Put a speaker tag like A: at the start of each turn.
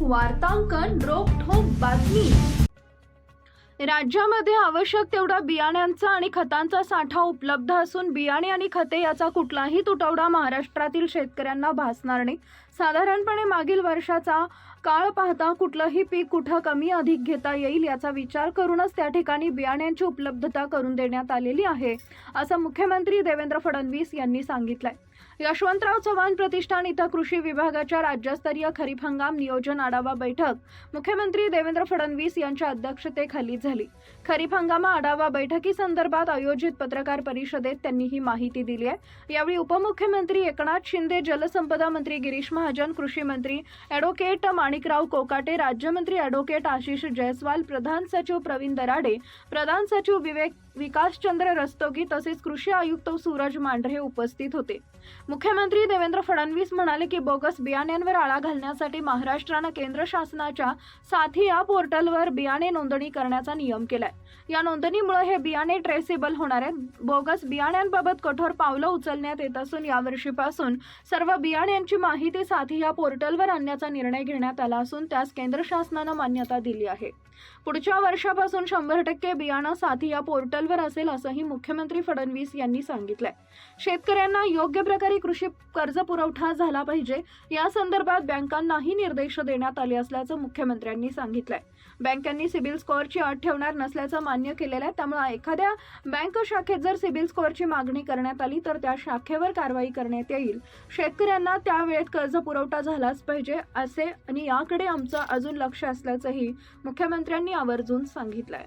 A: वार्तांकन रोखोक बातमी. राज्यामध्ये आवश्यक तेवढा बियाण्यांचा आणि खतांचा साठा उपलब्ध असून बियाणे आणि खते याचा कुठलाही तुटवडा महाराष्ट्रातील शेतकऱ्यांना भासणार नाही. साधारणपणे मागील वर्षाचा काळ पाहता कुठलंही पीक कुठं कमी अधिक घेता येईल याचा विचार करूनच त्या ठिकाणी बियाण्यांची उपलब्धता करून देण्यात आलेली आहे असं मुख्यमंत्री देवेंद्र फडणवीस यांनी सांगितलंय. यशवंतराव चव्हाण प्रतिष्ठान इथं कृषी विभागाच्या राज्यस्तरीय खरीप हंगाम नियोजन आढावा बैठक. मुख्यमंत्री देवेंद्र फडणवीस यांच्या अध्यक्षतेखाली झाली. खरीप हंगाम आढावा बैठकीसंदर्भात आयोजित पत्रकार परिषदेत त्यांनी ही माहिती दिली आहे. यावेळी उपमुख्यमंत्री एकनाथ शिंदे जलसंपदा मंत्री गिरीश महाजन कृषी मंत्री ॲडव्होकेट माणिकराव कोकाटे राज्यमंत्री ॲडव्होकेट आशिष जयस्वाल प्रधान सचिव प्रवीण दराडे प्रधान सचिव विवेक विकासचंद्र रस्तोगी तसेच कृषी आयुक्त सूरज मांढरे उपस्थित होते. मुख्यमंत्री देवेंद्र फडणवीस म्हणाले की बोगस बियाण्यांवर आळा घालण्यासाठी महाराष्ट्रानं केंद्र शासनाच्या साथी या पोर्टलवर बियाणे नोंदणी करण्याचा नियम केलाय. या नोंदणीमुळे हे बियाणे ट्रेसेबल होणार आहेत. बोगस बियाण्यांबाबत कठोर पावलं उचलण्यात येत असून यावर्षीपासून सर्व बियाण्यांची माहिती साथी या पोर्टलवर आणण्याचा निर्णय घेण्यात आला असून त्यास केंद्र शासनानं मान्यता दिली आहे. पुढच्या वर्षापासून शंभर टक्के बियाणं साथी या पातळीवर असेल असंही मुख्यमंत्री फडणवीस यांनी सांगितलंय. शेतकऱ्यांना योग्य प्रकारे कृषी कर्ज पुरवठा झाला पाहिजे या संदर्भात बँकांनाही निर्देश देण्यात आले असल्याचं मुख्यमंत्र्यांनी सांगितलंय. बँकांनी सिबिल स्कोअरची अट ठेवणार नसल्याचं मान्य केलेलं आहे त्यामुळे एखाद्या बँक शाखेत जर सिबिल स्कोअरची मागणी करण्यात आली तर त्या शाखेवर कारवाई करण्यात येईल. शेतकऱ्यांना त्या वेळेत कर्ज पुरवठा झालाच पाहिजे असे आणि याकडे आमचं अजून लक्ष असल्याचंही मुख्यमंत्र्यांनी आवर्जून सांगितलंय.